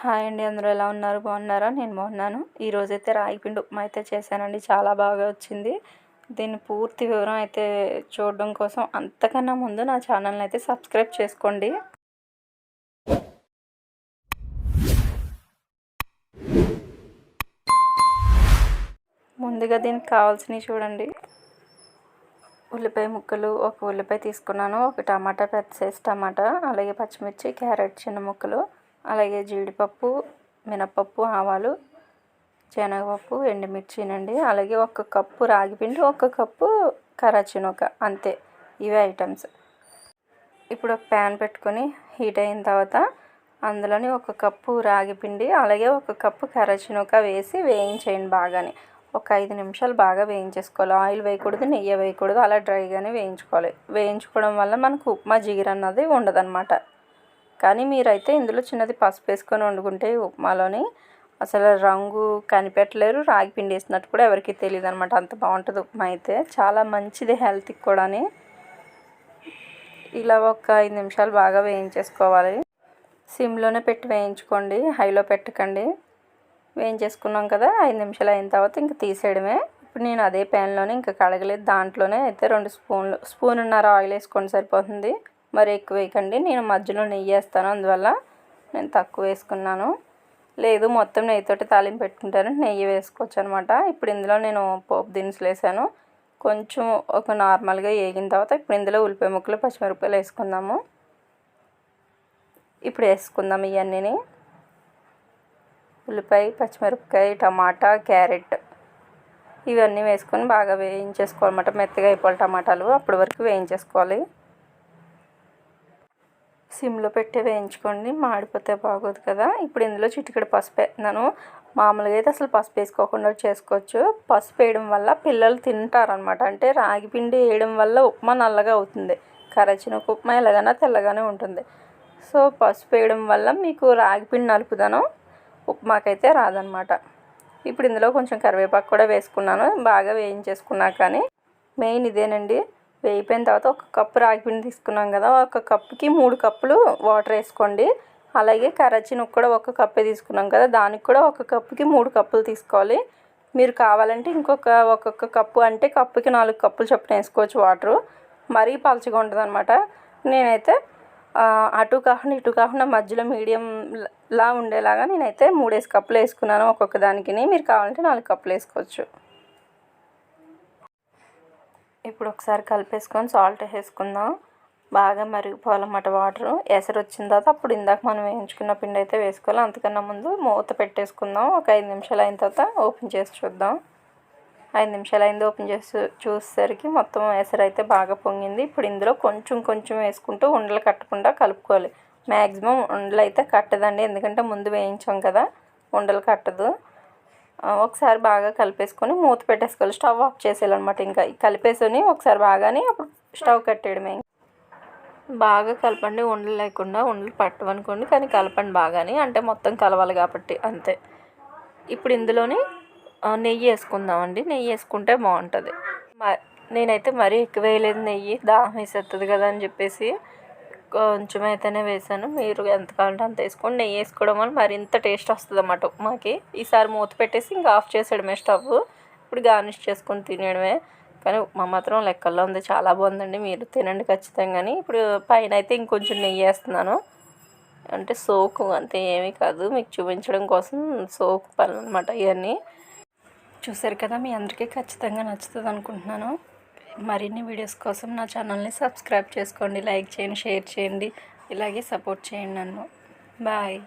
Hi అండి అందరూ ఎలా ఉన్నారు? బాగున్నారా? నేను బాగున్నాను. ఈరోజైతే రాగి పిండి ఉప్మా అయితే చేశానండి. చాలా బాగా వచ్చింది. దీని పూర్తి వివరం అయితే చూడడం కోసం అంతకన్నా ముందు నా ఛానల్ని అయితే సబ్స్క్రైబ్ చేసుకోండి. ముందుగా దీనికి కావాల్సినవి చూడండి. ఉల్లిపాయ ముక్కలు ఒక ఉల్లిపాయ తీసుకున్నాను. ఒక టమాటా పెద్ద సైజ్ టమాటా అలాగే పచ్చిమిర్చి క్యారెట్ చిన్న ముక్కలు. అలాగే జీడిపప్పు మినపప్పు ఆవాలు శనగపప్పు ఎండుమిర్చినండి. అలాగే ఒక కప్పు రాగిపిండి ఒక కప్పు కరాచినొక అంతే. ఇవే ఐటమ్స్. ఇప్పుడు ఒక ప్యాన్ పెట్టుకొని హీట్ అయిన తర్వాత అందులోని ఒక కప్పు రాగిపిండి అలాగే ఒక కప్పు కరచినొక వేసి వేయించేయండి బాగానే. ఒక ఐదు నిమిషాలు బాగా వేయించేసుకోవాలి. ఆయిల్ వేయకూడదు నెయ్యి వేయకూడదు అలా డ్రైగానే వేయించుకోవాలి. వేయించుకోవడం వల్ల మనకు ఉప్మా జిగిరి అన్నది ఉండదన్నమాట. కానీ మీరైతే ఇందులో చిన్నది పసుపు వేసుకొని వండుకుంటే ఉప్మాలోని అసలు రంగు కనిపెట్టలేరు రాగి పిండి వేసినట్టు కూడా ఎవరికి తెలియదు అనమాట అంత బాగుంటుంది ఉప్మా అయితే. చాలా మంచిది హెల్త్కి కూడా ఇలా ఒక ఐదు నిమిషాలు బాగా వేయించేసుకోవాలి. సిమ్లోనే పెట్టి వేయించుకోండి. హైలో పెట్టకండి. వేయించేసుకున్నాం కదా ఐదు నిమిషాలు అయిన తర్వాత ఇంక తీసేయడమే. ఇప్పుడు నేను అదే ప్యాన్లోనే ఇంకా కడగలేదు. దాంట్లోనే అయితే రెండు స్పూన్లు స్పూన్ ఉన్నర ఆయిల్ వేసుకోండి సరిపోతుంది. మరి ఎక్కువ వేయకండి. నేను మధ్యలో నెయ్యి వేస్తాను. అందువల్ల నేను తక్కువ వేసుకున్నాను. లేదు మొత్తం నెయ్యితోటి తాలింపు పెట్టుకుంటాను. నెయ్యి వేసుకోవచ్చు అనమాట ఇప్పుడు ఇందులో నేను పోపు దినుసులు వేసాను. కొంచెం ఒక నార్మల్గా వేగిన తర్వాత ఇప్పుడు ఇందులో ఉల్లిపాయ ముక్కలు పచ్చిమిరపకాయలు వేసుకుందాము. ఇప్పుడు వేసుకుందాం ఇవన్నీ ఉల్లిపాయ పచ్చిమిరపకాయ టమాటా క్యారెట్ ఇవన్నీ వేసుకొని బాగా వేయించేసుకోవాలన్నమాట. మెత్తగా అయిపోవాలి టమాటాలు. అప్పటి వరకు వేయించేసుకోవాలి. సిమ్లో పెట్టి వేయించుకోండి. మాడిపోతే బాగోదు కదా. ఇప్పుడు ఇందులో చిటికెడు పసుపు వేస్తున్నాను మామూలుగా అయితే అసలు పసుపు వేసుకోకుండా చేసుకోవచ్చు. పసుపు వేయడం వల్ల పిల్లలు తింటారనమాట అంటే రాగి పిండి వేయడం వల్ల ఉప్మా నల్లగా అవుతుంది. కరచిన ఉప్మా ఎలాగైనా తెల్లగానే ఉంటుంది. సో పసుపు వేయడం వల్ల మీకు రాగి పిండి నలుపుదనం ఉప్మాకైతే రాదనమాట ఇప్పుడు ఇందులో కొంచెం కరివేపాకు కూడా వేసుకున్నాను. బాగా వేయించేసుకున్నా కానీ మెయిన్ ఇదేనండి. వేయిపోయిన తర్వాత ఒక కప్పు రాగిపిండి తీసుకున్నాం కదా ఒక కప్పుకి మూడు కప్పులు వాటర్ వేసుకోండి. అలాగే కరచినకు కూడా ఒక కప్పే తీసుకున్నాం కదా దానికి కూడా ఒక కప్పుకి మూడు కప్పులు తీసుకోవాలి. మీరు కావాలంటే ఇంకొక ఒక్కొక్క కప్పు అంటే కప్పుకి నాలుగు కప్పులు చొప్పున వేసుకోవచ్చు వాటరు. మరీ పలచగా ఉంటుంది అనమాట నేనైతే అటు కాకుండా ఇటు కాకుండా మధ్యలో మీడియంలా ఉండేలాగా నేనైతే మూడేసి కప్పులు వేసుకున్నాను ఒక్కొక్క దానికి మీరు కావాలంటే నాలుగు కప్పులు వేసుకోవచ్చు. ఇప్పుడు ఒకసారి కలిపేసుకొని సాల్ట్ వేసుకుందాం. బాగా మరిగిపోవాలన్నమాట వాటర్. ఎసరు వచ్చిన తర్వాత అప్పుడు ఇందాక మనం వేయించుకున్న పిండి అయితే వేసుకోవాలి. అంతకన్నా ముందు మూత పెట్టేసుకుందాం. ఒక ఐదు నిమిషాలు అయిన తర్వాత ఓపెన్ చేసి చూద్దాం. ఐదు నిమిషాలు అయింది ఓపెన్ చేసి చూసేసరికి మొత్తం ఎసరు అయితే బాగా పొంగింది. ఇప్పుడు ఇందులో కొంచెం కొంచెం వేసుకుంటూ ఉండలు కట్టకుండా కలుపుకోవాలి. మ్యాక్సిమం ఉండలు అయితే కట్టదండి. ఎందుకంటే ముందు వేయించాం కదా ఉండలు కట్టదు. ఒకసారి బాగా కలిపేసుకొని మూత పెట్టేసుకోవాలి. స్టవ్ ఆఫ్ చేసేయాలన్నమాట ఇంకా. కలిపేసుకొని ఒకసారి బాగానే అప్పుడు స్టవ్ కట్టేయడమే. బాగా కలపండి ఉండలు లేకుండా ఉండలు పట్టవనుకోండి కానీ కలపండి బాగానే. అంటే మొత్తం కలవాలి కాబట్టి అంతే. ఇప్పుడు ఇందులోనే నెయ్యి వేసుకుందామండి. నెయ్యి వేసుకుంటే బాగుంటుంది. నేనైతే మరీ ఎక్కువ వేయలేదు నెయ్యి. దాహం వేసేస్తుంది కదా అని చెప్పేసి కొంచెం అయితేనే వేసాను. మీరు ఎంత కావాలంటే అంత వేసుకోండి. నెయ్యి వేసుకోవడం వల్ల మరింత టేస్ట్ వస్తుంది అన్నమాట ఉప్మాకి. ఈసారి మూత పెట్టేసి ఇంకా ఆఫ్ చేసేయడమే స్టవ్. ఇప్పుడు గార్నిష్ చేసుకొని తినేయడమే. కానీ ఉప్మా మాత్రం లెక్కల్లో ఉంది. చాలా బాగుందండి. మీరు తినండి ఖచ్చితంగా ఇప్పుడు పైన అయితే ఇంకొంచెం నెయ్యి వేస్తున్నాను. అంటే సోకు అంతే ఏమీ కాదు. మీకు చూపించడం కోసం సోకు పనులు అనమాట ఇవన్నీ. చూసారు కదా మీ అందరికీ ఖచ్చితంగా నచ్చుతుంది అనుకుంటున్నాను. మరిన్ని వీడియోస్ కోసం నా ఛానల్ని సబ్స్క్రైబ్ చేసుకోండి లైక్ చేయండి షేర్ చేయండి. ఇలాగే సపోర్ట్ చేయండి నన్ను. బాయ్.